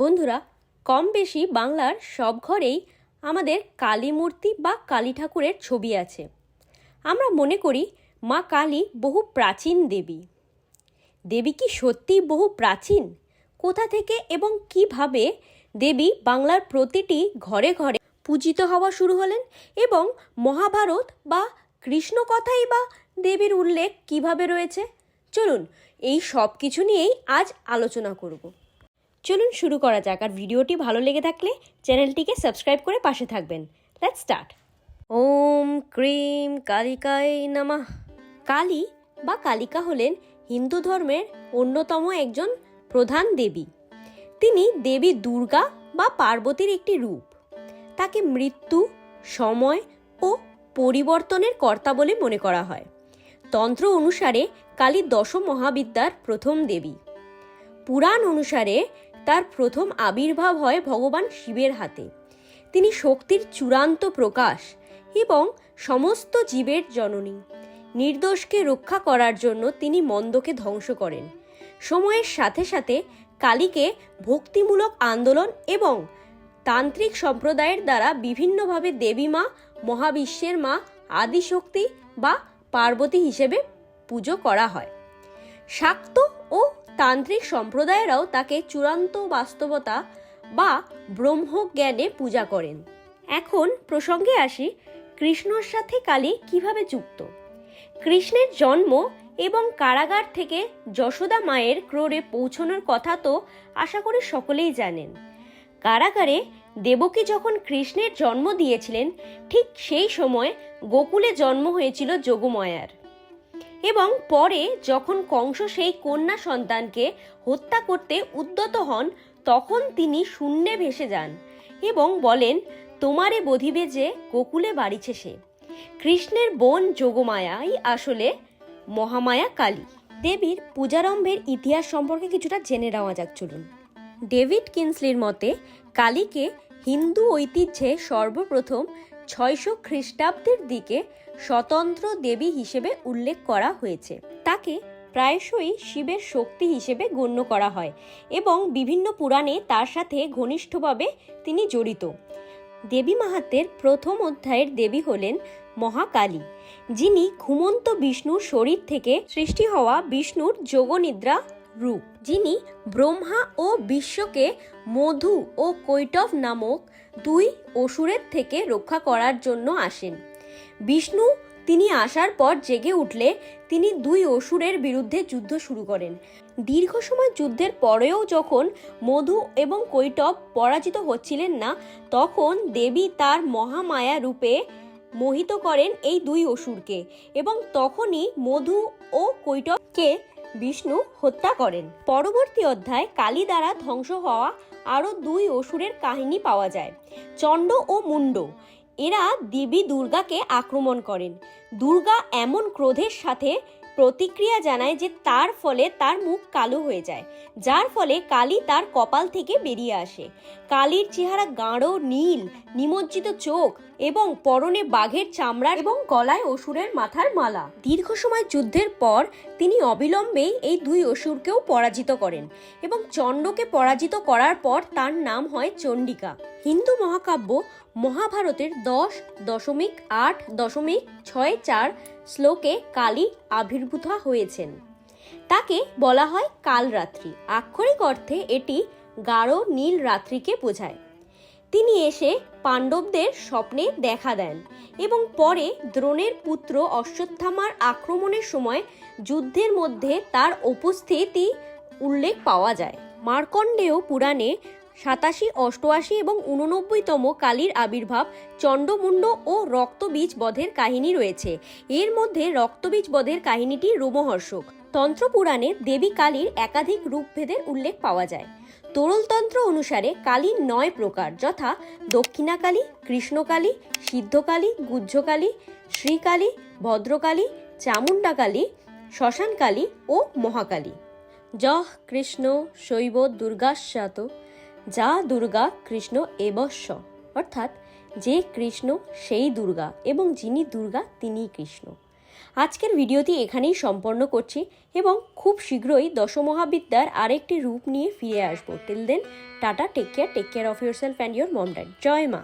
বন্ধুরা, কম বেশি বাংলার সব ঘরেই আমাদের কালী মূর্তি বা কালী ঠাকুরের ছবি আছে। আমরা মনে করি মা কালী বহু প্রাচীন দেবী। দেবী কি সত্যিই বহু প্রাচীন? কোথা থেকে এবং কীভাবে দেবী বাংলার প্রতিটি ঘরে ঘরে পূজিত হওয়া শুরু হলেন এবং মহাভারত বা কৃষ্ণ কথাই বা দেবীর উল্লেখ কীভাবে রয়েছে? চলুন, এই সব কিছু নিয়েই আজ আলোচনা করব। চলুন শুরু করা যাক, আর ভিডিওটি ভালো লেগে থাকলে চ্যানেলটিকে সাবস্ক্রাইব করে পাশে থাকবেন। লেটস স্টার্ট ওম ক্রিম কালিকাই নামা। কালী বা কালিকা হলেন হিন্দু ধর্মের অন্যতম একজন প্রধান দেবী। তিনি দেবী দুর্গা বা পার্বতীর একটি রূপ। তাকে মৃত্যু, সময় ও পরিবর্তনের কর্তা বলে মনে করা হয়। তন্ত্র অনুসারে কালী দশ মহাবিদ্যার প্রথম দেবী। পুরাণ অনুসারে তার প্রথম আবির্ভাব হয় ভগবান শিবের হাতে। তিনি শক্তির চূড়ান্ত প্রকাশ এবং সমস্ত জীবের জননী। নির্দোষকে রক্ষা করার জন্য তিনি মন্দকে ধ্বংস করেন। সময়ের সাথে সাথে কালীকে ভক্তিমূলক আন্দোলন এবং তান্ত্রিক সম্প্রদায়ের দ্বারা বিভিন্নভাবে দেবী মা, মহাবিশ্বের মা, আদিশক্তি বা পার্বতী হিসেবে পুজো করা হয়। শাক্ত ও তান্ত্রিক সম্প্রদায়েরাও তাকে চূড়ান্ত বাস্তবতা বা ব্রহ্মজ্ঞানে পূজা করেন। এখন প্রসঙ্গে আসি কৃষ্ণর সাথে কালী কীভাবে যুক্ত। কৃষ্ণের জন্ম এবং কারাগার থেকে যশোদা মায়ের ক্রোড়ে পৌঁছানোর কথা তো আশা করি সকলেই জানেন। কারাগারে দেবকী যখন কৃষ্ণের জন্ম দিয়েছিলেন, ঠিক সেই সময় গোকুলে জন্ম হয়েছিল যোগময়ার। এবং পরে যখন কংস সেই কন্যা সন্তানকে হত্যা করতে উদ্যত হন, তখন তিনি শূন্যে ভেসে যান এবং বলেন, তোমারে বধিবে যে গোকুলে বাড়িছে সে। কৃষ্ণের বোন যোগমায়াই আসলে মহামায়া কালী। দেবীর পূজারম্ভের ইতিহাস সম্পর্কে কিছুটা জেনে নেওয়া যাক, চলুন। ডেভিড কিনসলির মতে, কালীকে হিন্দু ঐতিহ্যে সর্বপ্রথম ছয়শো খ্রিস্টাব্দের দিকে স্বতন্ত্র দেবী হিসেবে উল্লেখ করা হয়েছে। তাকে প্রায়শই শিবের শক্তি হিসেবে গণ্য করা হয় এবং বিভিন্ন পুরাণে তার সাথে ঘনিষ্ঠভাবে তিনি জড়িত। দেবী মাহাত্মের প্রথম অধ্যায়ের দেবী হলেন মহাকালী, যিনি ঘুমন্ত বিষ্ণুর শরীর থেকে সৃষ্টি হওয়া বিষ্ণুর যোগনিদ্রা রূপ, যিনি ব্রহ্মা ও বিশ্বকে মধু ও কৈটভ নামক দুই অসুরের থেকে রক্ষা করার জন্য আসেন। বিষ্ণু তিনি আসার পর জেগে উঠলে তিনি দুই অসুরের বিরুদ্ধে যুদ্ধ শুরু করেন। দীর্ঘ সময় যুদ্ধের পরেও যখন মধু এবং কৈটব পরাজিত হচ্ছিলেন না, তখন দেবী তার মহামায়া রূপে মোহিত করেন এই দুই অসুরকে এবং তখনই মধু ও কৈটবকে বিষ্ণু হত্যা করেন। পরবর্তী অধ্যায় কালী দ্বারা ধ্বংস হওয়া আরও দুই অসুরের কাহিনী পাওয়া যায়। চণ্ড ও মুন্ড এরা দেবী দুর্গাকে আক্রমণ করেন। দুর্গা এমন ক্রোধের সাথে প্রতিক্রিয়া জানায় যে তার ফলে তার মুখ কালো হয়ে যায়, যার ফলে কালী তার কপাল থেকে বেরিয়ে আসে। কালীর চেহারা গাঢ়, নীল, নিমজ্জিত চোখ এবং পরনে বাঘের চামড়া এবং গলায় অসুরের মাথার মালা। দীর্ঘ সময় যুদ্ধের পর তিনি অবিলম্বেই এই দুই অসুরকেও পরাজিত করেন এবং চণ্ডকে পরাজিত করার পর তার নাম হয় চণ্ডিকা। হিন্দু মহাকাব্য মহাভারতের দশ দশমিক আট দশমিক ছয় চার শ্লোকে কালী আবির্ভূত হয়েছেন। তাকে বলা হয় কালরাত্রি। আক্ষরিক অর্থে এটি গাঢ় নীল রাত্রিকে বোঝায়। তিনি এসে পাণ্ডবদের স্বপ্নে দেখা দেন এবং পরে দ্রোণের পুত্র অশ্বত্থামার আক্রমণের সময় যুদ্ধের মধ্যে তার উপস্থিতি উল্লেখ পাওয়া যায়। মার্কণ্ডেয় পুরাণে সাতাশি, অষ্টআশি এবং উননব্বইতম কালীর আবির্ভাব চণ্ডমুণ্ড ও রক্তবীজ বধের কাহিনী রয়েছে। এর মধ্যে রক্তবীজ বধের কাহিনীটি রোমহর্ষক। তন্ত্রপুরাণে দেবী কালীর একাধিক রূপভেদের উল্লেখ পাওয়া যায়। তরলতন্ত্র অনুসারে কালী নয় প্রকার, যথা দক্ষিণাকালী, কৃষ্ণকালী, সিদ্ধকালী গুজ্জকালী শ্রীকালী, ভদ্রকালী, চামুণ্ডাকালী, শ্মশানকালী ও মহাকালী। যহ কৃষ্ণ শৈব দুর্গাস্যাত যা দুর্গা কৃষ্ণ এবস্য অর্থাৎ যে কৃষ্ণ সেই দুর্গা এবং যিনি দুর্গা তিনিই কৃষ্ণ। আজকের ভিডিওটি এখানেই সম্পন্ন করছি এবং খুব শীঘ্রই দশমহাবিদ্যার আরেকটি রূপ নিয়ে ফিরে আসব। Till then tata take care take care of yourself and your mom dad জয় মা।